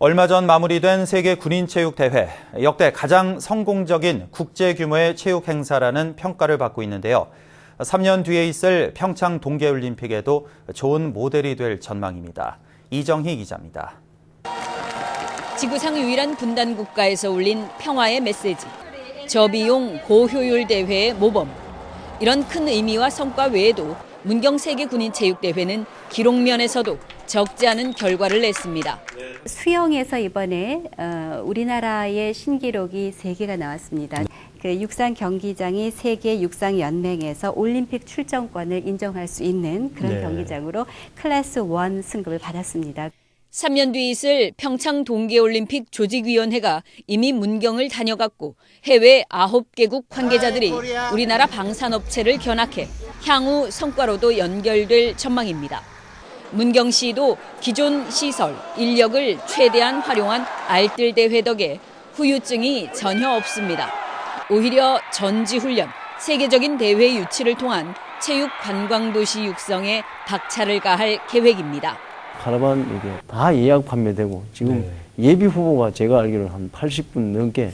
얼마 전 마무리된 세계 군인 체육 대회 역대 가장 성공적인 국제 규모의 체육 행사라는 평가를 받고 있는데요. 3년 뒤에 있을 평창 동계 올림픽에도 좋은 모델이 될 전망입니다. 이정희 기자입니다. 지구상 유일한 분단 국가에서 울린 평화의 메시지. 저비용 고효율 대회의 모범. 이런 큰 의미와 성과 외에도 문경 세계 군인 체육 대회는 기록면에서도 적지 않은 결과를 냈습니다. 수영에서 이번에 어, 우리나라의 신기록이 세개가 나왔습니다. 그 육상 경기장이 세계 육상 연맹에서 올림픽 출전권을 인정할 수 있는 그런 네. 경기장으로 클래스 1 승급을 받았습니다. 3년 뒤 있을 평창 동계올림픽 조직위원회가 이미 문경을 다녀갔고 해외 9개국 관계자들이 우리나라 방산업체를 견학해 향후 성과로도 연결될 전망입니다. 문경시도 기존 시설, 인력을 최대한 활용한 알뜰대회 덕에 후유증이 전혀 없습니다. 오히려 전지훈련, 세계적인 대회 유치를 통한 체육 관광도시 육성에 박차를 가할 계획입니다. 카라반 이게 다 예약 판매되고 지금 예비 후보가 제가 알기로는 한 80분 넘게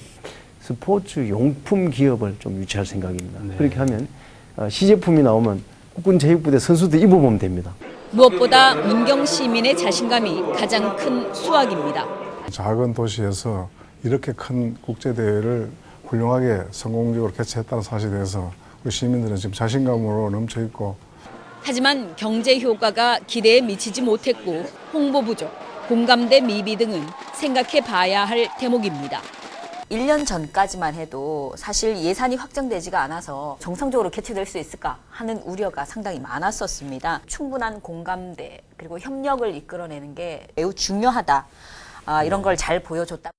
스포츠 용품 기업을 좀 유치할 생각입니다. 그렇게 하면 어, 시제품이 나오면 국군 체육부대 선수도 입어보면 됩니다. 무엇보다 문경 시민의 자신감이 가장 큰 수확입니다. 작은 도시에서 이렇게 큰 국제대회를 훌륭하게 성공적으로 개최했다는 사실에 대해서 우리 시민들은 지금 자신감으로 넘쳐 있고 하지만 경제 효과가 기대에 미치지 못했고 홍보 부족, 공감대 미비 등은 생각해 봐야 할 대목입니다. 1년 전까지만 해도 사실 예산이 확정되지가 않아서 정상적으로 개최될 수 있을까 하는 우려가 상당히 많았었습니다. 충분한 공감대 그리고 협력을 이끌어내는 게 매우 중요하다. 아, 이런 걸 잘 보여줬다.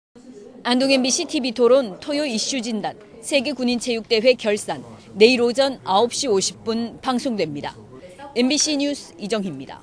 안동 MBC TV 토론 토요 이슈 진단 세계 군인 체육 대회 결산 내일 오전 9시 50분 방송됩니다. MBC 뉴스 이정희입니다.